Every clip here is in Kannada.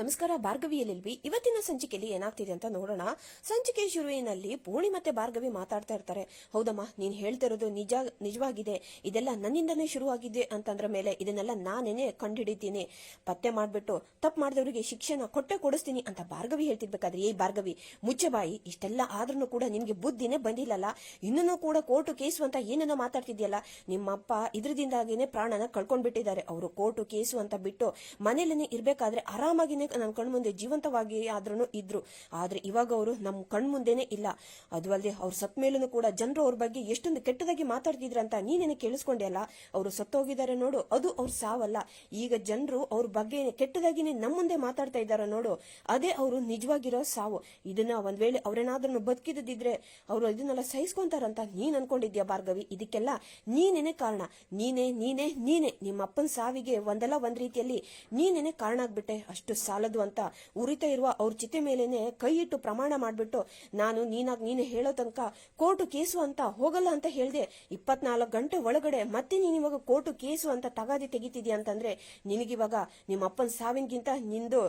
ನಮಸ್ಕಾರ ಭಾರ್ಗವಿ ಇವತ್ತಿನ ಸಂಚಿಕೆಯಲ್ಲಿ ಏನಾಗ್ತಿದೆ ಅಂತ ನೋಡೋಣ. ಸಂಚಿಕೆ ಶುರುವಿನಲ್ಲಿ ಪೂರ್ಣಿ ಮತ್ತೆ ಭಾರ್ಗವಿ ಮಾತಾಡ್ತಾ ಇರ್ತಾರೆ. ಹೌದಮ್ಮ, ನೀನ್ ಹೇಳ್ತಿರೋದು ನಿಜ, ನಿಜವಾಗಿದೆ. ಇದೆಲ್ಲ ನನ್ನಿಂದನೇ ಶುರುವಾಗಿದೆ ಅಂತಂದ್ರ ಮೇಲೆ ಇದನ್ನೆಲ್ಲ ನಾನೇನೆ ಕಂಡುಹಿಡಿತೀನಿ. ಪತ್ತೆ ಮಾಡ್ಬಿಟ್ಟು ತಪ್ಪು ಮಾಡಿದವರಿಗೆ ಶಿಕ್ಷಣ ಕೊಟ್ಟೆ ಕೊಡಿಸ್ತೀನಿ ಅಂತ ಭಾರ್ಗವಿ ಹೇಳ್ತಿರ್ಬೇಕಾದ್ರೆ ಏ ಭಾರ್ಗವಿ ಮುಚ್ಚಬಾಯಿ ಇಷ್ಟೆಲ್ಲ ಆದ್ರೂ ಕೂಡ ನಿನ್ಗೆ ಬುದ್ಧಿನೇ ಬಂದಿಲ್ಲಲ್ಲ. ಇನ್ನೂ ಕೂಡ ಕೋರ್ಟು ಕೇಸು ಅಂತ ಏನನ್ನ ಮಾತಾಡ್ತಿದ್ಯಲ್ಲ. ನಿಮ್ಮಪ್ಪ ಇದ್ರದಿಂದಾಗಿನೇ ಪ್ರಾಣನ ಕಳ್ಕೊಂಡ್ಬಿಟ್ಟಿದ್ದಾರೆ. ಅವರು ಕೋರ್ಟು ಕೇಸು ಅಂತ ಬಿಟ್ಟು ಮನೇಲೇನೆ ಇರ್ಬೇಕಾದ್ರೆ ಆರಾಮಾಗಿನೇ ನನ್ನ ಕಣ್ಮುಂದೆ ಜೀವಂತವಾಗಿ ಆದ್ರೂ ಇದ್ರು. ಆದ್ರೆ ಇವಾಗ ಅವರು ನಮ್ಮ ಕಣ್ಮುಂದೆನೆ ಇಲ್ಲ. ಅದು ಅಲ್ಲದೆ ಅವ್ರು ಸತ್ ಮೇಲೂ ಕೂಡ ಜನರು ಅವ್ರ ಬಗ್ಗೆ ಎಷ್ಟೊಂದು ಕೆಟ್ಟದಾಗಿ ಮಾತಾಡ್ತಿದ್ರ ಅಂತ ನೀನೇನೆ ಕೇಳಿಸ್ಕೊಂಡೆ ಅಲ್ಲ? ಅವರು ಸತ್ತೋಗಿದ್ದಾರೆ ನೋಡು, ಅದು ಅವ್ರ ಸಾವಲ್ಲ. ಈಗ ಜನರು ಅವ್ರ ಬಗ್ಗೆ ಕೆಟ್ಟದಾಗಿನೇ ನಮ್ಮ ಮುಂದೆ ಮಾತಾಡ್ತಾ ಇದ್ದಾರೆ ನೋಡು, ಅದೇ ಅವರು ನಿಜವಾಗಿರೋ ಸಾವು. ಇದನ್ನ ಒಂದ್ ವೇಳೆ ಅವ್ರೇನಾದ್ರೂ ಬದುಕಿದಿದ್ರೆ ಅವರು ಇದನ್ನೆಲ್ಲ ಸಹಿಸ್ಕೊಂತಾರಂತ ನೀನ್ ಅನ್ಕೊಂಡಿದ್ಯಾ ಭಾರ್ಗವಿ? ಇದಕ್ಕೆಲ್ಲ ನೀನೇನೆ ಕಾರಣ? ನೀನೇ ನೀನೇ ನೀನೇ. ನಿಮ್ಮ ಅಪ್ಪನ ಸಾವಿಗೆ ಒಂದಲ್ಲ ಒಂದ್ ರೀತಿಯಲ್ಲಿ ನೀನೇನೆ ಕಾರಣ ಆಗ್ಬಿಟ್ಟೆ. ಅಷ್ಟು ಸಾಲದು ಅಂತ ಉರಿತ ಇರುವ ಅವ್ರ ಚಿತೆ ಮೇಲೇನೆ ಕೈ ಇಟ್ಟು ಪ್ರಮಾಣ ಮಾಡಿಬಿಟ್ಟು, ನಾನು ನೀನಾಗ್ ನೀನು ಹೇಳೋ ತನಕ ಕೋರ್ಟು ಕೇಸು ಅಂತ ಹೋಗಲ್ಲ ಅಂತ ಹೇಳಿದೆ. ಇಪ್ಪತ್ನಾಲ್ಕು ಗಂಟೆ ಒಳಗಡೆ ಮತ್ತೆ ನೀನ್ ಇವಾಗ ಕೋರ್ಟು ಕೇಸು ಅಂತ ತಗಾದಿ ತೆಗಿತಿದ್ಯಾ ಅಂತಂದ್ರೆ, ನಿನಗಿವಾಗ ನಿಮ್ಮ ಅಪ್ಪನ ಸಾವಿನಗಿಂತ ನಿಂದು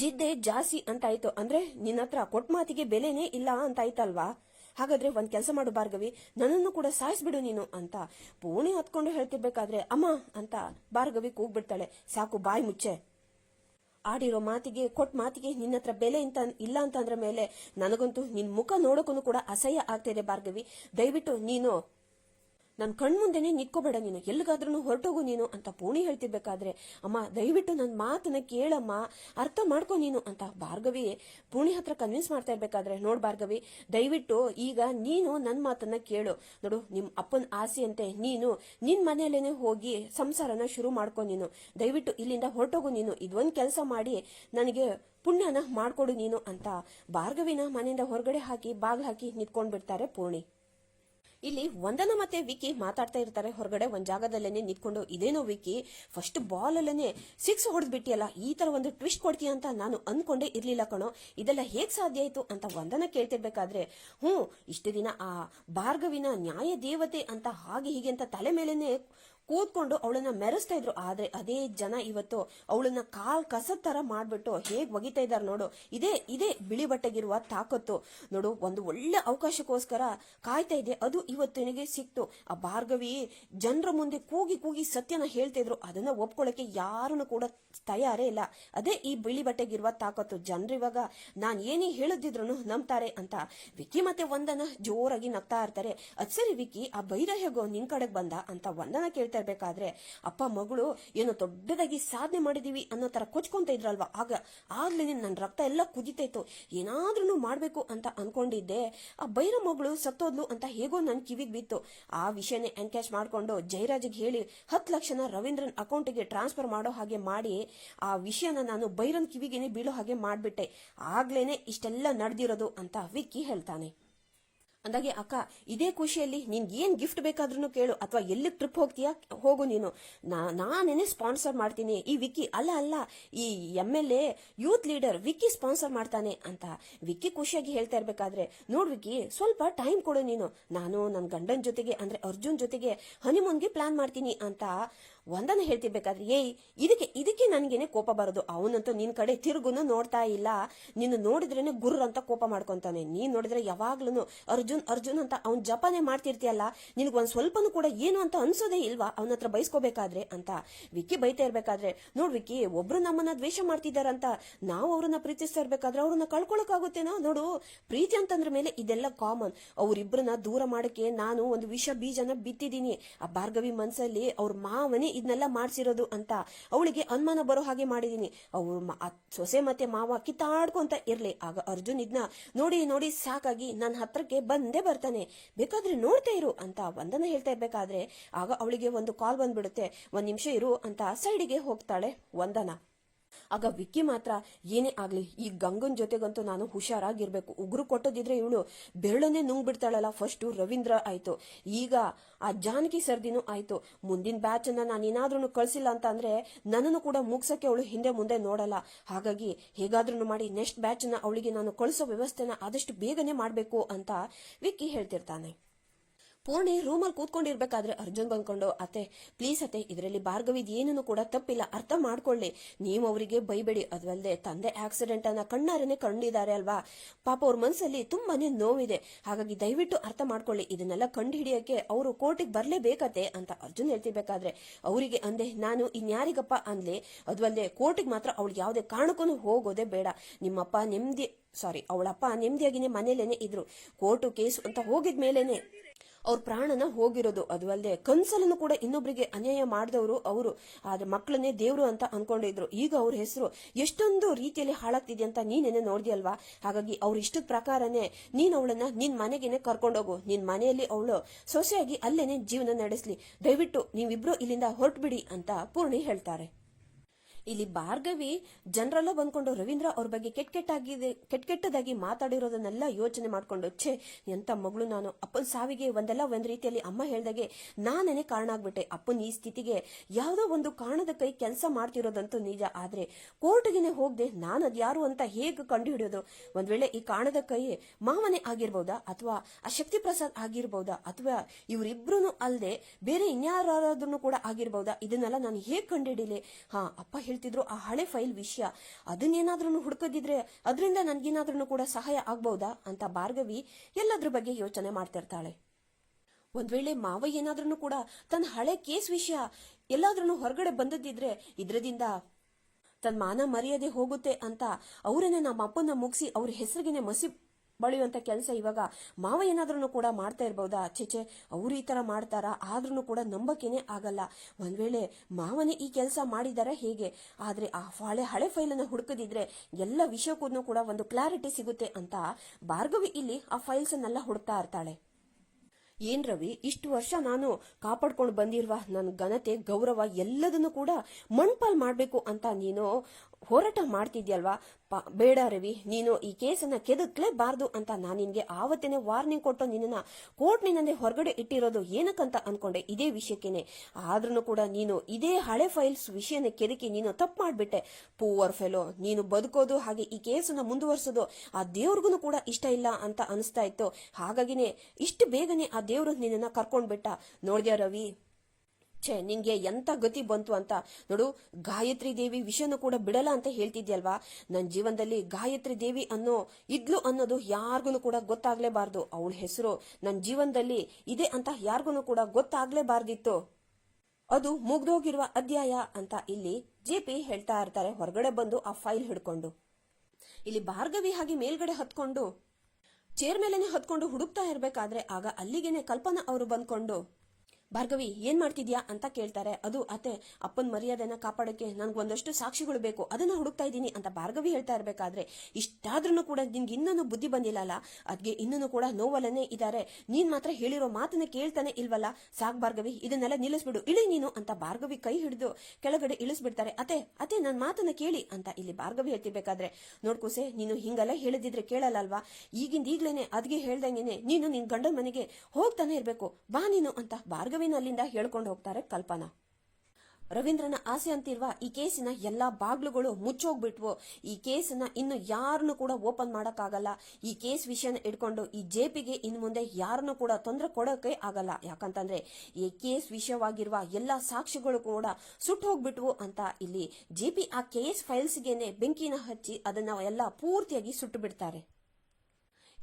ಜಿದ್ದೆ ಜಾಸ್ತಿ ಅಂತ ಆಯ್ತು ಅಂದ್ರೆ ನಿನ್ನ ಹತ್ರ ಕೊಟ್ಟ ಮಾತಿಗೆ ಬೆಲೆನೇ ಇಲ್ಲ ಅಂತ ಆಯ್ತಲ್ವಾ ಹಾಗಾದ್ರೆ ಒಂದ್ ಕೆಲಸ ಮಾಡು ಭಾರ್ಗವಿ, ನನ್ನನ್ನು ಕೂಡ ಸಾಯಿಸ್ಬಿಡು ನೀನು ಅಂತ ಪೋಣಿ ಹತ್ಕೊಂಡು ಹೇಳ್ತಿರ್ಬೇಕಾದ್ರೆ, ಅಮ್ಮ ಅಂತ ಭಾರ್ಗವಿ ಕೂಗ್ಬಿಡ್ತಾಳೆ. ಸಾಕು, ಬಾಯಿ ಮುಚ್ಚೆ. ಆಡಿರೋ ಮಾತಿಗೆ, ಕೊಟ್ಟ ಮಾತಿಗೆ ನಿನ್ನ ಹತ್ರ ಬೆಲೆ ಅಂತ ಇಲ್ಲ ಅಂತಂದ್ರ ಮೇಲೆ ನನಗಂತೂ ನಿನ್ ಮುಖ ನೋಡೋಕ್ಕೂ ಕೂಡ ಅಸಹ್ಯ ಆಗ್ತಾ ಇದೆ ಭಾರ್ಗವಿ. ದಯವಿಟ್ಟು ನೀನು ನನ್ನ ಕಣ್ಮುಂದೆನೆ ನಿಕ್ಕೋಬೇಡ ನೀನು. ಎಲ್ಲಿಗಾದ್ರೂ ಹೊರಟೋಗು ನೀನು ಅಂತ ಪೂಣಿ ಹೇಳ್ತಿರ್ಬೇಕಾದ್ರೆ, ಅಮ್ಮ, ದಯವಿಟ್ಟು ನನ್ನ ಮಾತನ್ನ ಕೇಳಮ್ಮ, ಅರ್ಥ ಮಾಡ್ಕೊ ನೀನು ಅಂತ ಭಾರ್ಗವಿ ಪೂಣಿ ಹತ್ರ ಕನ್ವಿನ್ಸ್ ಮಾಡ್ತಾ ಇರ್ಬೇಕಾದ್ರೆ, ನೋಡ್ ಭಾರ್ಗವಿ, ದಯವಿಟ್ಟು ಈಗ ನೀನು ನನ್ನ ಮಾತನ್ನ ಕೇಳು. ನೋಡು, ನಿಮ್ ಅಪ್ಪನ ಆಸೆಯಂತೆ ನೀನು ನಿನ್ ಮನೆಯಲ್ಲೇನೆ ಹೋಗಿ ಸಂಸಾರನ ಶುರು ಮಾಡ್ಕೊ ನೀನು. ದಯವಿಟ್ಟು ಇಲ್ಲಿಂದ ಹೊರಟೋಗು ನೀನು. ಇದೊಂದು ಕೆಲಸ ಮಾಡಿ ನನಗೆ ಪುಣ್ಯನ ಮಾಡ್ಕೊಡು ನೀನು ಅಂತ ಭಾರ್ಗವಿನ ಮನೆಯಿಂದ ಹೊರಗಡೆ ಹಾಕಿ, ಬಾಗ್ಲು ಹಾಕಿ ನಿತ್ಕೊಂಡ್ ಬಿಡ್ತಾರೆ ಪೂರ್ಣಿ. ಇಲ್ಲಿ ವಂದನ ಮತ್ತೆ ವಿಕಿ ಮಾತಾಡ್ತಾ ಇರ್ತಾರೆ. ಹೊರಗಡೆ ಒಂದ್ ಜಾಗದಲ್ಲೇನೆ ನಿಂತ್ಕೊಂಡು ಇದೇನೋ ವಿಕಿ ಫಸ್ಟ್ ಬಾಲ್ ಅಲ್ಲೇನೆ ಸಿಕ್ಸ್ ಹೊಡೆದ್ಬಿಟ್ಟಿಯಲ್ಲ ಈ ತರ ಒಂದು ಟ್ವಿಸ್ಟ್ ಕೊಡ್ತೀಯ ಅಂತ ನಾನು ಅನ್ಕೊಂಡೇ ಇರ್ಲಿಲ್ಲ ಕಣೋ. ಇದೆಲ್ಲ ಹೇಗ್ ಸಾಧ್ಯ ಆಯ್ತು ಅಂತ ವಂದನ ಕೇಳ್ತಿರ್ಬೇಕಾದ್ರೆ ಹ್ಞೂ ಇಷ್ಟು ದಿನ ಆ ಭಾರ್ಗವಿನ ನ್ಯಾಯ ದೇವತೆ ಅಂತ ಹಾಗೆ ಹೀಗೆ ಅಂತ ತಲೆ ಮೇಲೆನೆ ಕೂತ್ಕೊಂಡು ಅವಳನ್ನ ಮೆರೆಸ್ತಾ ಇದ್ರು. ಆದ್ರೆ ಅದೇ ಜನ ಇವತ್ತು ಅವಳನ್ನ ಕಾಲ್ ಕಸದ ತರ ಮಾಡ್ಬಿಟ್ಟು ಹೇಗ್ ಒಗಿತಾ ಇದ್ದಾರೆ ನೋಡು. ಇದೇ ಇದೇ ಬಿಳಿ ಬಟ್ಟೆಗಿರುವ ತಾಕತ್ತು. ನೋಡು, ಒಂದು ಒಳ್ಳೆ ಅವಕಾಶಕ್ಕೋಸ್ಕರ ಕಾಯ್ತಾ ಇದೆ ಅದು ಇವತ್ತು ನಿನಗೆ ಸಿಕ್ತು. ಆ ಭಾರ್ಗವಿ ಜನರ ಮುಂದೆ ಕೂಗಿ ಕೂಗಿ ಸತ್ಯನ ಹೇಳ್ತಾ ಇದ್ರು. ಅದನ್ನ ಒಪ್ಕೊಳ್ಳಕ್ಕೆ ಯಾರನ್ನು ಕೂಡ ತಯಾರೇ ಇಲ್ಲ. ಅದೇ ಈ ಬಿಳಿ ಬಟ್ಟೆಗಿರುವ ತಾಕತ್ತು. ಜನರು ಇವಾಗ ನಾನ್ ಏನೇ ಹೇಳದಿದ್ರು ನಂಬ್ತಾರೆ ಅಂತ ವಿಕಿ ಮತ್ತೆ ವಂದನ ಜೋರಾಗಿ ನಗ್ತಾ ಇರ್ತಾರೆ. ಅದ್ ಸರಿ ವಿಕಿ ಆ ಬೈರ ಹೇಗೋ ನಿನ್ ಕಡೆಗ್ ಬಂದ ಅಂತ ವಂದನ ಇರ್ಬೇಕಾದ್ರೆ ಅಪ್ಪ, ಮಗಳು ಏನೋ ದೊಡ್ಡದಾಗಿ ಸಾಧನೆ ಮಾಡಿದೀವಿ ಅನ್ನೋ ತರ ಕೊಚ್ಕೊಂತ ಇದ್ರಲ್ವಾ? ಆಗ ಆಗ್ಲೇ ನನ್ನ ರಕ್ತ ಎಲ್ಲ ಕುದಿತೈತು ಇತ್ತು ಏನಾದ್ರೂ ಮಾಡ್ಬೇಕು ಅಂತ ಅನ್ಕೊಂಡಿದ್ದೆ. ಆ ಬೈರ ಮಗಳು ಸತ್ತೋದ್ಲು ಅಂತ ಹೇಗೋ ನನ್ ಕಿವಿಗೆ ಬಿತ್ತು. ಆ ವಿಷಯನೇ ಎನ್ಕ್ಯಾಶ್ ಮಾಡ್ಕೊಂಡು ಜಯರಾಜ್ಗೆ ಹೇಳಿ ಹತ್ತು ಲಕ್ಷನ ರವೀಂದ್ರನ್ ಅಕೌಂಟ್ಗೆ ಟ್ರಾನ್ಸ್ಫರ್ ಮಾಡೋ ಹಾಗೆ ಮಾಡಿ, ಆ ವಿಷಯನ ನಾನು ಬೈರನ್ ಕಿವಿಗೇನೆ ಬೀಳೋ ಹಾಗೆ ಮಾಡ್ಬಿಟ್ಟೆ. ಆಗ್ಲೇನೆ ಇಷ್ಟೆಲ್ಲ ನಡೆದಿರೋದು ಅಂತ ವಿಕ್ಕಿ ಹೇಳ್ತಾನೆ. ಅಂದಾಗೆ, ಅಕ್ಕ, ಇದೇ ಖುಷಿಯಲ್ಲಿ ನಿನ್ಗೆ ಏನ್ ಗಿಫ್ಟ್ ಬೇಕಾದ್ರೂ ಕೇಳು, ಅಥವಾ ಎಲ್ಲಿ ಟ್ರಿಪ್ ಹೋಗ್ತೀಯಾ? ಹೋಗು ನೀನು. ನಾನೇನೆ ಸ್ಪಾನ್ಸರ್ ಮಾಡ್ತೀನಿ. ಈ ವಿಕ್ಕಿ, ಅಲ್ಲ ಅಲ್ಲ, ಈ M L A youth leader Vicky sponsor ಮಾಡ್ತಾನೆ ಅಂತ ವಿಕ್ಕಿ ಖುಷಿಯಾಗಿ ಹೇಳ್ತಾ ಇರ್ಬೇಕಾದ್ರೆ, ನೋಡ್ ವಿಕ್ಕಿ, ಸ್ವಲ್ಪ ಟೈಮ್ ಕೊಡು ನೀನು. ನಾನು ನನ್ನ ಗಂಡನ ಜೊತೆಗೆ, ಅಂದ್ರೆ ಅರ್ಜುನ್ ಜೊತೆಗೆ, ಹನಿಮೂನ್ಗೆ ಪ್ಲಾನ್ ಮಾಡ್ತೀನಿ ಅಂತ ಒಂದನ್ನ ಹೇಳ್ತಿರ್ಬೇಕಾದ್ರೆ ಏಯ್, ಇದಕ್ಕೆ ಇದಕ್ಕೆ ನನಗೇನೆ ಕೋಪ ಬರೋದು. ಅವನಂತೂ ನಿನ್ ಕಡೆ ತಿರುಗುನು ನೋಡ್ತಾ ಇಲ್ಲ. ನಿನ್ನ ನೋಡಿದ್ರೇನೆ ಗುರ್ರ ಅಂತ ಕೋಪ ಮಾಡ್ಕೊಂತಾನೆ. ನೀನ್ ನೋಡಿದ್ರೆ ಯಾವಾಗ್ಲೂ ಅರ್ಜುನ್ ಅರ್ಜುನ್ ಅಂತ ಅವ್ನ ಜಪನೆ ಮಾಡ್ತಿರ್ತೀಯಲ್ಲ. ನಿನಗ್ ಒಂದ್ ಸ್ವಲ್ಪನೂ ಕೂಡ ಏನು ಅಂತ ಅನ್ಸೋದೇ ಇಲ್ವಾ? ಅವನ ಹತ್ರ ಬಯಸ್ಕೋಬೇಕಾದ್ರೆ ಅಂತ ವಿಕ್ಕಿ ಬೈತಾ ಇರ್ಬೇಕಾದ್ರೆ, ನೋಡ್ ವಿಕ್ಕಿ, ಒಬ್ರು ನಮ್ಮನ್ನ ದ್ವೇಷ ಮಾಡ್ತಿದ್ದಾರಂತ. ನಾವು ಅವ್ರನ್ನ ಪ್ರೀತಿಸ್ತಾ ಇರ್ಬೇಕಾದ್ರೆ ಅವ್ರನ್ನ ಕಳ್ಕೊಳಕಾಗುತ್ತೇನೋ ನೋಡು, ಪ್ರೀತಿ ಅಂತಂದ್ರ ಮೇಲೆ ಇದೆಲ್ಲ ಕಾಮನ್ ಅವರಿಬ್ಬರನ್ನ ದೂರ ಮಾಡಕ್ಕೆ ನಾನು ಒಂದು ವಿಷ ಬೀಜನ ಬಿತ್ತಿದೀನಿ ಆ ಭಾರ್ಗವಿ ಮನ್ಸಲ್ಲಿ ಅವ್ರ ಮಾವನೇ ಇದನ್ನೆಲ್ಲ ಮಾಡ್ಸಿರೋದು ಅಂತ ಅವಳಿಗೆ ಅನುಮಾನ ಬರೋ ಹಾಗೆ ಮಾಡಿದೀನಿ. ಅವ್ರು ಸೊಸೆ ಮತ್ತೆ ಮಾವ ಕಿತ್ತಾಡ್ಕೊಂತ ಇರ್ಲಿ. ಆಗ ಅರ್ಜುನ್ ಇದನ್ನ ನೋಡಿ ನೋಡಿ ಸಾಕಾಗಿ ನನ್ನ ಹತ್ರಕ್ಕೆ ಬಂದೇ ಬರ್ತಾನೆ. ಬೇಕಾದ್ರೆ ನೋಡ್ತಾ ಇರು ಅಂತ ವಂದನ ಹೇಳ್ತಾ ಇರ್ಬೇಕಾದ್ರೆ ಆಗ ಅವಳಿಗೆ ಒಂದು ಕಾಲ್ ಬಂದ್ಬಿಡುತ್ತೆ. ಒಂದ್ ನಿಮಿಷ ಇರು ಅಂತ ಸೈಡಿಗೆ ಹೋಗ್ತಾಳೆ ವಂದನ. ಆಗ ವಿಕ್ಕಿ ಮಾತ್ರ, ಏನೇ ಆಗ್ಲಿ, ಈ ಗಂಗನ್ ಜೊತೆಗಂತೂ ನಾನು ಹುಷಾರಾಗಿರ್ಬೇಕು. ಉಗ್ರು ಕೊಟ್ಟದಿದ್ರೆ ಇವಳು ಬೆರಳನ್ನೇ ನುಂಗ್ಬಿಡ್ತಾಳಲ್ಲ. ಫಸ್ಟ್ ರವೀಂದ್ರ ಆಯ್ತು. ಈಗ ಆ ಜಾನಕಿ ಸರ್ದಿನೂ ಆಯ್ತು. ಮುಂದಿನ ಬ್ಯಾಚ್ ಅನ್ನ ನಾನು ಏನಾದ್ರೂ ಕಳ್ಸಿಲ್ಲ ಅಂತ ಅಂದ್ರೆ ನನ್ನನ್ನು ಕೂಡ ಮುಗ್ಸಕ್ಕೆ ಅವಳು ಹಿಂದೆ ಮುಂದೆ ನೋಡಲ್ಲ. ಹಾಗಾಗಿ ಹೇಗಾದ್ರೂ ಮಾಡಿ ನೆಕ್ಸ್ಟ್ ಬ್ಯಾಚ್ನ ಅವಳಿಗೆ ನಾನು ಕಳಿಸೋ ವ್ಯವಸ್ಥೆನ ಆದಷ್ಟು ಬೇಗನೆ ಮಾಡಬೇಕು ಅಂತ ವಿಕ್ಕಿ ಹೇಳ್ತಿರ್ತಾನೆ. ಪೂರ್ಣಿ ರೂಮಲ್ಲಿ ಕೂತ್ಕೊಂಡಿರ್ಬೇಕಾದ್ರೆ ಅರ್ಜುನ್ ಬಂದ್ಕೊಂಡು, ಅತ್ತೆ ಪ್ಲೀಸ್ ಅತ್ತೆ, ಇದರಲ್ಲಿ ಭಾರ್ಗವಿದ್ ಏನೂ ಕೂಡ ತಪ್ಪಿಲ್ಲ, ಅರ್ಥ ಮಾಡ್ಕೊಳ್ಳಿ. ನೀವು ಅವರಿಗೆ ಬೈಬೇಡಿ. ಅದಲ್ಲದೆ ತಂದೆ ಆಕ್ಸಿಡೆಂಟ್ ಅನ್ನ ಕಣ್ಣಾರನೆ ಕಂಡಿದ್ದಾರೆ ಅಲ್ವಾ? ಪಾಪ ಅವ್ರ ಮನಸ್ಸಲ್ಲಿ ತುಂಬಾನೇ ನೋವಿದೆ. ಹಾಗಾಗಿ ದಯವಿಟ್ಟು ಅರ್ಥ ಮಾಡ್ಕೊಳ್ಳಿ. ಇದನ್ನೆಲ್ಲ ಕಂಡು ಹಿಡಿಯಕ್ಕೆ ಅವರು ಕೋರ್ಟಿಗೆ ಬರಲೇಬೇಕತ್ತೆ, ಅಂತ ಅರ್ಜುನ್ ಹೇಳ್ತಿರ್ಬೇಕಾದ್ರೆ ಅವರಿಗೆ ಅಂದೆ, ನಾನು ಇನ್ಯಾರಿಗಪ್ಪ ಅನ್ಲಿ ಅದಲ್ಲದೆ ಕೋರ್ಟಿಗೆ ಮಾತ್ರ ಅವಳು ಯಾವುದೇ ಕಾರಣಕ್ಕೂ ಹೋಗೋದೇ ಬೇಡ. ನಿಮ್ಮಪ್ಪ ನೆಮ್ಮದಿ ಸಾರಿ ಅವಳಪ್ಪ ನೆಮ್ಮದಿಯಾಗಿನೇ ಮನೇಲೇನೆ ಇದ್ರು. ಕೋರ್ಟು ಕೇಸು ಅಂತ ಹೋಗಿದ ಮೇಲೇನೆ ಅವ್ರ ಪ್ರಾಣನ ಹೋಗಿರೋದು. ಅದು ಅಲ್ಲದೆ ಕನ್ಸಲನ್ನು ಕೂಡ ಇನ್ನೊಬ್ಬರಿಗೆ ಅನ್ಯಾಯ ಮಾಡಿದವರು ಅವರು. ಆದ್ರೆ ಮಕ್ಕಳನ್ನೇ ದೇವರು ಅಂತ ಅನ್ಕೊಂಡಿದ್ರು. ಈಗ ಅವ್ರ ಹೆಸರು ಎಷ್ಟೊಂದು ರೀತಿಯಲ್ಲಿ ಹಾಳಾಗ್ತಿದೆ ಅಂತ ನೀನೇನೆ ನೋಡಿದ್ಯಲ್ವಾ? ಹಾಗಾಗಿ ಅವ್ರ ಇಷ್ಟದ ಪ್ರಕಾರನೇ ನೀನ್ ಅವಳನ್ನ ನಿನ್ ಮನೆಗೇನೆ ಕರ್ಕೊಂಡೋಗು. ನಿನ್ ಮನೆಯಲ್ಲಿ ಅವಳು ಸೊಸೆಯಾಗಿ ಅಲ್ಲೇನೆ ಜೀವನ ನಡೆಸ್ಲಿ. ದಯವಿಟ್ಟು ನೀವಿಬ್ರು ಇಲ್ಲಿಂದ ಹೊರಟ್ಬಿಡಿ ಅಂತ ಪೂರ್ಣಿ ಹೇಳ್ತಾರೆ. ಇಲ್ಲಿ ಭಾರ್ಗವಿ ಜನರೆಲ್ಲ ಬಂದ್ಕೊಂಡು ರವೀಂದ್ರ ಅವ್ರ ಬಗ್ಗೆ ಕೆಟ್ಟ ಕೆಟ್ಟಾಗಿದೆ, ಕೆಟ್ಟ ಕೆಟ್ಟದಾಗಿ ಮಾತಾಡಿರೋದನ್ನೆಲ್ಲ ಯೋಚನೆ ಮಾಡ್ಕೊಂಡು, ಛೇ, ಎಂತ ಮಗಳು ನಾನು. ಅಪ್ಪನ ಸಾವಿಗೆ ಒಂದಲ್ಲ ಒಂದ್ ರೀತಿಯಲ್ಲಿ ಅಮ್ಮ ಹೇಳ್ದಾಗೆ ನಾನೇ ಕಾರಣ ಆಗ್ಬಿಟ್ಟೆ. ಅಪ್ಪನ ಈ ಸ್ಥಿತಿಗೆ ಯಾವುದೋ ಒಂದು ಕಾರಣದ ಕೈ ಕೆಲಸ ಮಾಡ್ತಿರೋದಂತೂ ನಿಜ. ಆದ್ರೆ ಕೋರ್ಟ್ಗೆನೆ ಹೋಗದೆ ನಾನು ಅದ್ಯಾರು ಅಂತ ಹೇಗೆ ಕಂಡು ಹಿಡಿಯೋದು ಒಂದ್ ವೇಳೆ ಈ ಕಾರಣದ ಕೈ ಮಾವನೇ ಆಗಿರ್ಬೋದಾ? ಅಥವಾ ಆ ಶಕ್ತಿ ಪ್ರಸಾದ್ ಆಗಿರ್ಬೋದಾ? ಅಥವಾ ಇವರಿಬ್ರು ಅಲ್ಲದೆ ಬೇರೆ ಇನ್ಯಾರಾದ್ರೂ ಕೂಡ ಆಗಿರ್ಬೋದಾ? ಇದನ್ನೆಲ್ಲ ನಾನು ಹೇಗೆ ಕಂಡುಹಿಡಿಲಿ? ಹಾ, ಅಪ್ಪ ಹೇಳ್ತಿದ್ರು ಆ ಹಳೆ ಫೈಲ್ ವಿಷಯ. ಅದನ್ನೇನಾದ್ರೂ ಹುಡುಕದಿದ್ರೆ ಅದರಿಂದ ನನ್ಗೇನಾದ್ರೂ ಕೂಡ ಸಹಾಯ ಆಗ್ಬಹುದಾ ಅಂತ ಭಾರ್ಗವಿ ಎಲ್ಲದ್ರ ಬಗ್ಗೆ ಯೋಚನೆ ಮಾಡ್ತಿರ್ತಾಳೆ. ಒಂದ್ ವೇಳೆ ಮಾವ ಏನಾದ್ರೂ ಕೂಡ ತನ್ನ ಹಳೆ ಕೇಸ್ ವಿಷಯ ಎಲ್ಲಾದ್ರೂ ಹೊರಗಡೆ ಬಂದದ್ದಿದ್ರೆ ಇದ್ರದಿಂದ ತನ್ನ ಮಾನ ಮರ್ಯಾದೆ ಹೋಗುತ್ತೆ ಅಂತ ಅವರನ್ನೇ ನಮ್ಮ ಅಪ್ಪನ ಮುಗಿಸಿ ಅವ್ರ ಹೆಸರಿಗೆನೆ ಮಸಿ ಬಳಿಯುವಂತ ಕೆಲಸ ಇವಾಗ ಮಾವ ಏನಾದ್ರೂ ಕೂಡ ಮಾಡ್ತಾ ಇರ್ಬೋದಾ? ಚೇಚೆ ಅವ್ರು ಈ ತರ ಮಾಡ್ತಾರಾ? ಆದ್ರೂ ಕೂಡ ನಂಬಕೇನೆ ಆಗಲ್ಲ. ಒಂದ್ ವೇಳೆ ಮಾವನೇ ಈ ಕೆಲಸ ಮಾಡಿದಾರ ಹೇಗೆ? ಆದ್ರೆ ಆ ಹಳೆ ಹಳೆ ಫೈಲನ್ನು ಹುಡುಕದಿದ್ರೆ ಎಲ್ಲ ವಿಷಯಕ್ಕೂ ಕೂಡ ಒಂದು ಕ್ಲಾರಿಟಿ ಸಿಗುತ್ತೆ ಅಂತ ಭಾರ್ಗವಿ ಇಲ್ಲಿ ಆ ಫೈಲ್ಸ್ ಅನ್ನೆಲ್ಲ ಹುಡುಕ್ತಾ ಇರ್ತಾಳೆ. ಏನ್ ರವಿ, ಇಷ್ಟು ವರ್ಷ ನಾನು ಕಾಪಾಡ್ಕೊಂಡು ಬಂದಿರುವ ನನ್ನ ಘನತೆ, ಗೌರವ ಎಲ್ಲದನ್ನು ಕೂಡ ಮಣ್ಪಾಲ್ ಮಾಡಬೇಕು ಅಂತ ನೀನು ಹೋರಾಟ ಮಾಡ್ತಿದ್ಯಲ್ವಾ? ಬೇಡ ರವಿ, ನೀನು ಈ ಕೇಸನ್ನ ಕೆದಕ್ಲೇಬಾರ್ದು ಅಂತ ನಾನು ನಿನ್ಗೆ ಆವತ್ತೇನೆ ವಾರ್ನಿಂಗ್ ಕೊಟ್ಟು ಕೋರ್ಟ್ ನಿನ್ನಂದೆ ಹೊರಗಡೆ ಇಟ್ಟಿರೋದು ಏನಕ್ಕಂತ ಅನ್ಕೊಂಡೆ ಇದೇ ವಿಷಯಕ್ಕೇನೆ. ಆದ್ರೂ ಕೂಡ ನೀನು ಇದೇ ಹಳೆ ಫೈಲ್ಸ್ ವಿಷಯನ ಕೆದಕಿ ನೀನು ತಪ್ಪು ಮಾಡ್ಬಿಟ್ಟೆ. ಪೂವರ್ ಫೆಲೋ, ನೀನು ಬದುಕೋದು ಹಾಗೆ ಈ ಕೇಸನ್ನ ಮುಂದುವರ್ಸೋದು ಆ ದೇವ್ರಿಗೂ ಕೂಡ ಇಷ್ಟ ಇಲ್ಲ ಅಂತ ಅನಿಸ್ತಾ ಇತ್ತು. ಹಾಗಾಗಿನೇ ಇಷ್ಟು ಬೇಗನೆ ಆ ದೇವ್ರ ನಿನ್ನನ್ನ ಕರ್ಕೊಂಡ್ಬಿಟ್ಟ. ನೋಡ್ದ್ಯಾ ರವಿ? ಛೇ ನಿನ್ಗೆ ಎಂತ ಗತಿ ಬಂತು ಅಂತ. ನೋಡು, ಗಾಯತ್ರಿ ದೇವಿ ವಿಷಯನೂ ಕೂಡ ಬಿಡಲ್ಲ ಅಂತ ಹೇಳ್ತಿದ್ಯಲ್ವಾ? ನನ್ನ ಜೀವನದಲ್ಲಿ ಗಾಯತ್ರಿ ದೇವಿ ಅನ್ನೋ, ಇದ್ಲು ಅನ್ನೋದು ಯಾರಿಗೂ ಕೂಡ ಗೊತ್ತಾಗ್ಲೇಬಾರ್ದು. ಅವಳ ಹೆಸರು ನನ್ನ ಜೀವನದಲ್ಲಿ ಇದೆ ಅಂತ ಯಾರಿಗೂ ಕೂಡ ಗೊತ್ತಾಗ್ಲೇಬಾರ್ದಿತ್ತು. ಅದು ಮುಗ್ದೋಗಿರುವ ಅಧ್ಯಾಯ ಅಂತ ಇಲ್ಲಿ ಜೆ ಪಿ ಹೇಳ್ತಾ ಇರ್ತಾರೆ. ಹೊರಗಡೆ ಬಂದು ಆ ಫೈಲ್ ಹಿಡ್ಕೊಂಡು. ಇಲ್ಲಿ ಭಾರ್ಗವಿ ಹಾಗೆ ಮೇಲ್ಗಡೆ ಹತ್ಕೊಂಡು, ಚೇರ್ ಮೇಲೆನೆ ಹತ್ಕೊಂಡು ಹುಡುಕ್ತಾ ಇರ್ಬೇಕಾದ್ರೆ ಆಗ ಅಲ್ಲಿಗೆನೆ ಕಲ್ಪನಾ ಅವರು ಬಂದ್ಕೊಂಡು ಭಾರ್ಗವಿ, ಏನ್ ಮಾಡ್ತಿದ್ಯಾ ಅಂತ ಕೇಳ್ತಾರೆ. ಅದು, ಅತ್ತೆ, ಅಪ್ಪನ ಮರ್ಯಾದೆನ ಕಾಪಾಡಕ್ಕೆ ನನ್ಗೊಂದಷ್ಟು ಸಾಕ್ಷಿಗಳು ಬೇಕು. ಅದನ್ನ ಹುಡುಕ್ತಾ ಇದ್ದೀನಿ ಅಂತ ಭಾರ್ಗವಿ ಹೇಳ್ತಾ ಇರ್ಬೇಕಾದ್ರೆ ಇಷ್ಟಾದ್ರೂ ಕೂಡ ನಿನ್ಗೆ ಇನ್ನೂ ಬುದ್ಧಿ ಬಂದಿಲ್ಲಲ್ಲ? ಅದ್ಗೆ ಇನ್ನೂ ಕೂಡ ನೋವಲ್ಲೇ ಇದ್ದಾರೆ ನೀನ್ ಮಾತ್ರ ಹೇಳಿರೋ ಮಾತನ್ನ ಕೇಳ್ತಾನೆ ಇಲ್ವಲ್ಲ? ಸಾಕ್ ಭಾರ್ಗವಿ, ಇದನ್ನೆಲ್ಲ ನಿಲ್ಲಿಸ್ಬಿಡು. ಇಳಿ ನೀನು ಅಂತ ಭಾರ್ಗವಿ ಕೈ ಹಿಡಿದು ಕೆಳಗಡೆ ಇಳಿಸ್ಬಿಡ್ತಾರೆ. ಅತ್ತೆ ಅತ್ತೆ ನನ್ನ ಮಾತನ್ನ ಕೇಳಿ ಅಂತ ಇಲ್ಲಿ ಭಾರ್ಗವಿ ಹೇಳ್ತಿರ್ಬೇಕಾದ್ರೆ ನೋಡ್ಕೋಸೆ ನೀನು ಹಿಂಗೆಲ್ಲ ಹೇಳಿದಿದ್ರೆ ಕೇಳಲ್ಲ ಅಲ್ವಾ ಈಗಿಂದ ಈಗ್ಲೇನೆ ಅದ್ಗೆ ಹೇಳ್ದಂಗೆನೆ ನೀನು ನಿನ್ ಗಂಡನ ಮನೆಗೆ ಹೋಗ್ತಾನೆ ಇರ್ಬೇಕು. ಬಾ ನೀನು ಅಂತ ಭಾರ್ಗವಿನ ಅಲ್ಲಿಂದ ಹೇಳ್ಕೊಂಡು ಹೋಗ್ತಾರೆ ಕಲ್ಪನಾ. ರವೀಂದ್ರನ ಆಸೆ ಅಂತಿರುವ ಈ ಕೇಸಿನ ಎಲ್ಲಾ ಬಾಗ್ಲುಗಳು ಮುಚ್ಚೋಗ್ಬಿಟ್ವು. ಈ ಕೇಸನ್ನ ಇನ್ನು ಯಾರನ್ನು ಕೂಡ ಓಪನ್ ಮಾಡೋಕ್ಕಾಗಲ್ಲ. ಈ ಕೇಸ್ ವಿಷಯನ ಇಟ್ಕೊಂಡು ಈ ಜೆಪಿಗೆ ಇನ್ನು ಮುಂದೆ ಯಾರನ್ನು ಕೂಡ ತೊಂದರೆ ಕೊಡೋಕೆ ಆಗಲ್ಲ. ಯಾಕಂತಂದ್ರೆ ಈ ಕೇಸ್ ವಿಷಯವಾಗಿರುವ ಎಲ್ಲಾ ಸಾಕ್ಷಿಗಳು ಕೂಡ ಸುಟ್ಟು ಹೋಗ್ಬಿಟ್ವು ಅಂತ ಇಲ್ಲಿ ಜೆಪಿ ಆ ಕೇಸ್ ಫೈಲ್ಸ್ಗೆನೆ ಬೆಂಕಿನ ಹಚ್ಚಿ ಅದನ್ನ ಎಲ್ಲ ಪೂರ್ತಿಯಾಗಿ ಸುಟ್ಟು ಬಿಡ್ತಾರೆ.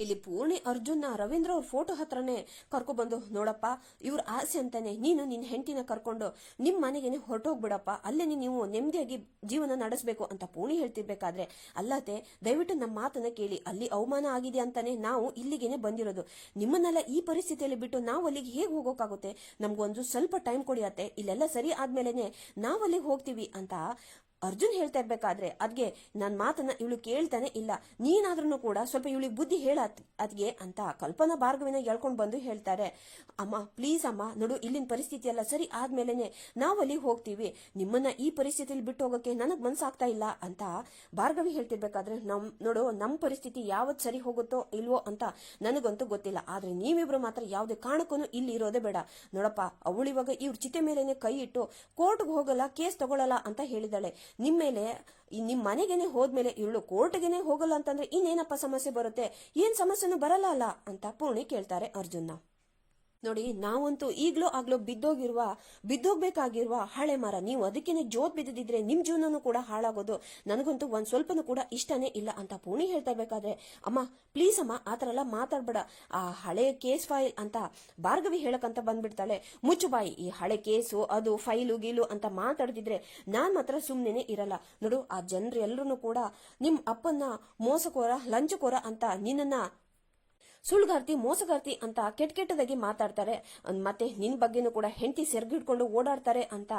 ಇಲ್ಲಿ ಪೂರ್ಣಿ ಅರ್ಜುನ್ನ ರವೀಂದ್ರ ಅವ್ರ ಫೋಟೋ ಹತ್ರನೇ ಕರ್ಕೊಬಂದು, ನೋಡಪ್ಪ, ಇವ್ರ ಆಸೆ ಅಂತಾನೆ, ನೀನು ನಿನ್ನ ಹೆಂಡತಿನ ಕರ್ಕೊಂಡು ನಿಮ್ ಮನೆಗೇನೆ ಹೊರಟೋಗ್ಬಿಡಪ್ಪ, ಅಲ್ಲೇ ನೀವು ನೆಮ್ಮದಿಯಾಗಿ ಜೀವನ ನಡೆಸಬೇಕು, ಅಂತ ಪೂರ್ಣಿ ಹೇಳ್ತಿರ್ಬೇಕಾದ್ರೆ ಅಲ್ಲದೆ ದಯವಿಟ್ಟು ನಮ್ಮ ಮಾತನ್ನ ಕೇಳಿ, ಅಲ್ಲಿ ಅವಮಾನ ಆಗಿದೆ ಅಂತಾನೆ ನಾವು ಇಲ್ಲಿಗೇನೆ ಬಂದಿರೋದು. ನಿಮ್ಮನ್ನೆಲ್ಲ ಈ ಪರಿಸ್ಥಿತಿಯಲ್ಲಿ ಬಿಟ್ಟು ನಾವು ಅಲ್ಲಿಗೆ ಹೇಗೆ ಹೋಗೋಕ್ಕಾಗುತ್ತೆ ನಮ್ಗೊಂದು ಸ್ವಲ್ಪ ಟೈಮ್ ಕೊಡಿಯತ್ತೆ ಇಲ್ಲೆಲ್ಲ ಸರಿ ಆದ್ಮೇಲೆನೆ ನಾವು ಅಲ್ಲಿಗೆ ಹೋಗ್ತೀವಿ, ಅಂತ ಅರ್ಜುನ್ ಹೇಳ್ತಾ ಇರ್ಬೇಕಾದ್ರೆ ಅದ್ಗೆ ನನ್ನ ಮಾತನ್ನ ಇವಳು ಕೇಳ್ತಾನೆ ಇಲ್ಲ ನೀನಾದ್ರೂ ಕೂಡ ಸ್ವಲ್ಪ ಇವಳಿಗೆ ಬುದ್ಧಿ ಹೇಳ ಅದ್ಗೆ ಅಂತ ಕಲ್ಪನಾ ಭಾರ್ಗವಿನ ಹೇಳ್ಕೊಂಡು ಬಂದು ಹೇಳ್ತಾರೆ. ಅಮ್ಮ ಪ್ಲೀಸ್ ಅಮ್ಮ, ನೋಡು ಇಲ್ಲಿನ ಪರಿಸ್ಥಿತಿ ಎಲ್ಲ ಸರಿ ಆದ್ಮೇಲೆನೆ ನಾವು ಅಲ್ಲಿ ಹೋಗ್ತೀವಿ. ನಿಮ್ಮನ್ನ ಈ ಪರಿಸ್ಥಿತಿಯಲ್ಲಿ ಬಿಟ್ಟು ಹೋಗೋಕೆ ನನಗ್ ಮನ್ಸಾಗ್ತಾ ಇಲ್ಲ ಅಂತ ಭಾರ್ಗವಿ ಹೇಳ್ತಿರ್ಬೇಕಾದ್ರೆ ನಮ್, ನೋಡು ನಮ್ ಪರಿಸ್ಥಿತಿ ಯಾವತ್ ಸರಿ ಹೋಗುತ್ತೋ ಇಲ್ವೋ ಅಂತ ನನಗಂತೂ ಗೊತ್ತಿಲ್ಲ. ಆದ್ರೆ ನೀವಿಬ್ರು ಮಾತ್ರ ಯಾವುದೇ ಕಾರಣಕ್ಕೂ ಇಲ್ಲಿ ಇರೋದೇ ಬೇಡ. ನೋಡಪ್ಪ, ಅವಳಿವಾಗ ಇವ್ರ ಚಿತೆ ಮೇಲೆನೆ ಕೈ ಇಟ್ಟು ಕೋರ್ಟ್ಗೆ ಹೋಗಲ್ಲ, ಕೇಸ್ ತಗೊಳ್ಳಲ್ಲ ಅಂತ ಹೇಳಿದಾಳೆ. ನಿಮ್ಮ ಮೇಲೆ ನಿಮ್ಮ ನಿಮ್ ಮನೆಗೇನೆ ಹೋದ್ಮೇಲೆ ಇವಳು ಕೋರ್ಟ್ಗೆನೆ ಹೋಗಲ್ಲ ಅಂತಂದ್ರೆ ಇನ್ನೇನಪ್ಪ ಸಮಸ್ಯೆ ಬರುತ್ತೆ? ಏನ್ ಸಮಸ್ಯೆನೂ ಬರಲ್ಲ ಅಲ್ಲ? ಅಂತ ಪೂರ್ಣಿ ಕೇಳ್ತಾರೆ ಅರ್ಜುನ್ನ. ನೋಡಿ, ನಾವಂತೂ ಈಗ್ಲೋ ಆಗ್ಲೋ ಬಿದ್ದೋಗಿರುವ, ಬಿದ್ದೋಗ್ಬೇಕಾಗಿರುವ ಹಳೆ ಮರ. ನೀವು ಅದಕ್ಕೇನೆ ಜೋತ್ ಬಿದ್ದಿದ್ರೆ ನಿಮ್ ಜೀವನನೂ ಕೂಡ ಹಾಳಾಗೋದು. ನನಗಂತೂ ಒಂದ್ ಸ್ವಲ್ಪನೂ ಕೂಡ ಇಷ್ಟನೇ ಇಲ್ಲ ಅಂತ ಪೂಣಿ ಹೇಳ್ತಾ ಇರ್ಬೇಕಾದ್ರೆ, ಅಮ್ಮ ಪ್ಲೀಸ್ ಅಮ್ಮ ಆತರ ಎಲ್ಲ ಮಾತಾಡ್ಬೇಡ. ಆ ಹಳೆ ಕೇಸ್ ಫೈಲ್ ಅಂತ ಭಾರ್ಗವಿ ಹೇಳಕಂತ ಬಂದ್ಬಿಡ್ತಾಳೆ. ಮುಚ್ಚು ಬಾಯಿ, ಈ ಹಳೆ ಕೇಸು, ಅದು ಫೈಲು ಗೀಲು ಅಂತ ಮಾತಾಡ್ತಿದ್ರೆ ನಾನ್ ಮಾತ್ರ ಸುಮ್ನೆನೆ ಇರಲ್ಲ. ನೋಡು, ಆ ಜನರು ಎಲ್ಲರೂ ಕೂಡ ನಿಮ್ ಅಪ್ಪನ್ನ ಮೋಸಕೋರ, ಲಂಚಕೋರ ಅಂತ ನಿನ್ನನ್ನ ಸುಳ್ಗಾರ್ತಿ, ಮೋಸಗಾರ್ತಿ ಅಂತ ಕೆಟ್ಟ ಕೆಟ್ಟದಾಗಿ ಮಾತಾಡ್ತಾರೆ. ಮತ್ತೆ ನಿನ್ ಬಗ್ಗೆನೂ ಕೂಡ ಹೆಂಡತಿ ಸೆರ್ಗಿಡ್ಕೊಂಡು ಓಡಾಡ್ತಾರೆ ಅಂತ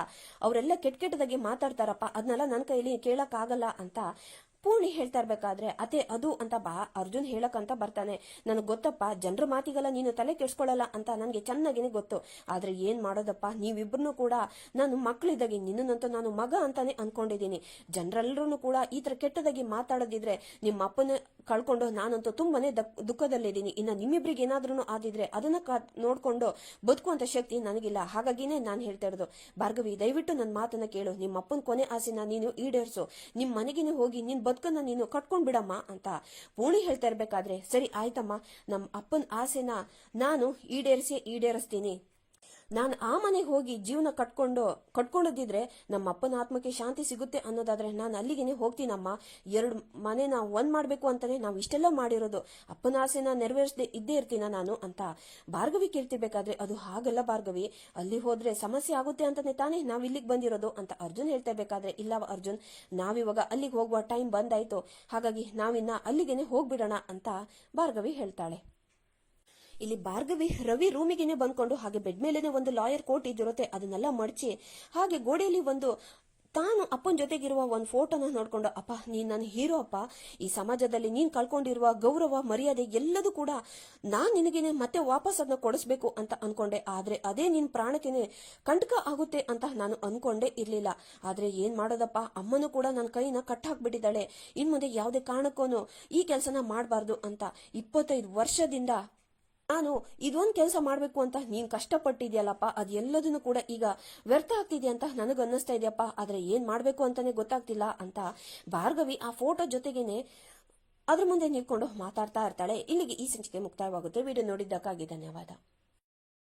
ಅವರೆಲ್ಲ ಕೆಟ್ಟ ಕೆಟ್ಟದಾಗಿ ಮಾತಾಡ್ತಾರಪ್ಪ. ಅದನ್ನೆಲ್ಲ ನನ್ನ ಕೈಲಿ ಕೇಳಕ್ ಆಗಲ್ಲ ಅಂತ ಪೂರ್ಣಿ ಹೇಳ್ತಾ ಇರ್ಬೇಕಾದ್ರೆ ಅತೆ ಅದು ಅಂತ ಬಾ, ಅರ್ಜುನ್ ಹೇಳಕ್ಕಂತ ಬರ್ತಾನೆ. ನನಗೆ ಗೊತ್ತಪ್ಪ, ಜನರ ಮಾತಿಗೆಲ್ಲ ನೀನು ತಲೆ ಕೆಡ್ಸ್ಕೊಳ್ಳಲ್ಲ ಅಂತ ನನಗೆ ಚೆನ್ನಾಗಿನೇ ಗೊತ್ತು. ಆದ್ರೆ ಏನ್ ಮಾಡೋದಪ್ಪ ನೀವಿಬ್ರು ಕೂಡ ನಾನು ಮಕ್ಕಳಿದ್ದಾಗಿ ನಿನ್ನಂತೂ ನಾನು ಮಗ ಅಂತಾನೆ ಅನ್ಕೊಂಡಿದ್ದೀನಿ. ಜನರೆಲ್ಲರೂ ಕೂಡ ಈ ತರ ಕೆಟ್ಟದಾಗಿ ಮಾತಾಡೋದಿದ್ರೆ ನಿಮ್ಮ ಅಪ್ಪನ ಕಳ್ಕೊಂಡು ನಾನಂತೂ ತುಂಬಾನೇ ದುಃಖದಲ್ಲಿದ್ದೀನಿ. ಇನ್ನು ನಿಮ್ಮಿಬ್ರಿಗೆ ಏನಾದ್ರೂ ಆದಿದ್ರೆ ಅದನ್ನ ನೋಡ್ಕೊಂಡು ಬದುಕುವಂತ ಶಕ್ತಿ ನನಗಿಲ್ಲ. ಹಾಗಾಗಿನೇ ನಾನು ಹೇಳ್ತಾ ಇರೋದು. ಭಾರ್ಗವಿ, ದಯವಿಟ್ಟು ನನ್ನ ಮಾತನ್ನ ಕೇಳು. ನಿಮ್ಮ ಅಪ್ಪನ ಕೊನೆ ಆಸೆನ ನೀನು ಈಡೇರಿಸು. ನಿಮ್ಮ ಮನೆಗೇನೆ ಹೋಗಿ ನಿನ್ ಬದುಕನ್ನ ನೀನು ಕಟ್ಕೊಂಡ್ ಬಿಡಮ್ಮ ಅಂತ ಪೂರ್ಣಿ ಹೇಳ್ತಾ ಇರ್ಬೇಕಾದ್ರೆ, ಸರಿ, ಆಯ್ತಮ್ಮ. ನಮ್ಮ ಅಪ್ಪನ ಆಸೆನ ನಾನು ಈಡೇರಿಸಿ, ಈಡೇರಿಸ್ತೀನಿ. ನಾನು ಆ ಮನೆಗೆ ಹೋಗಿ ಜೀವನ ಕಟ್ಕೊಂಡು ಕಟ್ಕೊಂಡಿದ್ರೆ ನಮ್ಮ ಅಪ್ಪನ ಆತ್ಮಕ್ಕೆ ಶಾಂತಿ ಸಿಗುತ್ತೆ ಅನ್ನೋದಾದ್ರೆ ನಾನು ಅಲ್ಲಿಗೆನೆ ಹೋಗ್ತೀನಮ್ಮ. ಎರಡು ಮನೆನ ಒಂದ್ ಮಾಡ್ಬೇಕು ಅಂತಾನೆ ನಾವು ಇಷ್ಟೆಲ್ಲ ಮಾಡಿರೋದು. ಅಪ್ಪನ ಆಸೆನ ನೆರವೇರಿಸದೆ ಇದ್ದೇ ಇರ್ತೀನ ನಾನು ಅಂತ ಭಾರ್ಗವಿ ಕೇಳ್ತಿರ್ಬೇಕಾದ್ರೆ ಅದು ಹಾಗಲ್ಲ ಭಾರ್ಗವಿ. ಅಲ್ಲಿ ಹೋದ್ರೆ ಸಮಸ್ಯೆ ಆಗುತ್ತೆ ಅಂತಾನೆ ತಾನೇ ನಾವ್ ಇಲ್ಲಿಗೆ ಬಂದಿರೋದು ಅಂತ ಅರ್ಜುನ್ ಹೇಳ್ತಾ ಇರ್ಬೇಕಾದ್ರೆ, ಇಲ್ಲ ಅರ್ಜುನ್, ನಾವಿವಾಗ ಅಲ್ಲಿಗೆ ಹೋಗುವ ಟೈಮ್ ಬಂದಾಯ್ತು. ಹಾಗಾಗಿ ನಾವಿನ್ನ ಅಲ್ಲಿಗೆನೆ ಹೋಗ್ಬಿಡೋಣ ಅಂತ ಭಾರ್ಗವಿ ಹೇಳ್ತಾಳೆ. ಇಲ್ಲಿ ಭಾರ್ಗವಿ ರವಿ ರೂಮಿಗೆನೆ ಬಂದ್ಕೊಂಡು ಹಾಗೆ ಬೆಡ್ ಮೇಲೇನೆ ಒಂದು ಲಾಯರ್ ಕೋಟ್ ಇದಿರುತ್ತೆ ಅದನ್ನೆಲ್ಲ ಮಡಚಿ ಹಾಗೆ ಗೋಡೆಯಲ್ಲಿ ಒಂದು ತಾನು ಅಪ್ಪನ ಜೊತೆಗಿರುವ ಒಂದು ಫೋಟೋನ ನೋಡ್ಕೊಂಡು, ಅಪ್ಪ, ನೀನ್ ನನ್ನ ಹೀರೋ ಅಪ್ಪ. ಈ ಸಮಾಜದಲ್ಲಿ ನೀನ್ ಕಳ್ಕೊಂಡಿರುವ ಗೌರವ, ಮರ್ಯಾದೆ ಎಲ್ಲದೂ ಕೂಡ ನಾನು ನಿನಗೇನೆ ಮತ್ತೆ ವಾಪಸ್ ಅದನ್ನ ಕೊಡಿಸ್ಬೇಕು ಅಂತ ಅನ್ಕೊಂಡೆ. ಆದ್ರೆ ಅದೇ ನಿನ್ ಪ್ರಾಣಕ್ಕೇನೆ ಕಂಟಕ ಆಗುತ್ತೆ ಅಂತ ನಾನು ಅನ್ಕೊಂಡೇ ಇರ್ಲಿಲ್ಲ. ಆದ್ರೆ ಏನ್ ಮಾಡೋದಪ್ಪ? ಅಮ್ಮನೂ ಕೂಡ ನನ್ನ ಕೈನ ಕಟ್ ಹಾಕ್ಬಿಟ್ಟಿದ್ದಾಳೆ ಇನ್ ಮುಂದೆ ಯಾವುದೇ ಕಾರಣಕ್ಕೂ ಈ ಕೆಲಸನ ಮಾಡಬಾರ್ದು ಅಂತ ಇಪ್ಪತ್ತೈದು ವರ್ಷದಿಂದ ನಾನು ಇದೊಂದು ಕೆಲಸ ಮಾಡಬೇಕು ಅಂತ ನೀನ್ ಕಷ್ಟಪಟ್ಟಿದ್ಯಲ್ಲಪ್ಪ ಅದೆಲ್ಲದನ್ನು ಕೂಡ ಈಗ ವ್ಯರ್ಥ ಆಗ್ತಿದ್ಯಾ ಅಂತ ನನಗೆ ಅನ್ನಿಸ್ತಾ ಇದೆಯಪ್ಪ, ಆದ್ರೆ ಏನ್ ಮಾಡಬೇಕು ಅಂತಾನೆ ಗೊತ್ತಾಗ್ತಿಲ್ಲ ಅಂತ ಭಾರ್ಗವಿ ಆ ಫೋಟೋ ಜೊತೆಗೇನೆ ಅದ್ರ ಮುಂದೆ ನಿಂತ್ಕೊಂಡು ಮಾತಾಡ್ತಾ ಇರ್ತಾಳೆ. ಇಲ್ಲಿಗೆ ಈ ಸಂಚಿಕೆ ಮುಕ್ತಾಯವಾಗುತ್ತೆ. ವಿಡಿಯೋ ನೋಡಿದ್ದಕ್ಕಾಗಿ ಧನ್ಯವಾದ.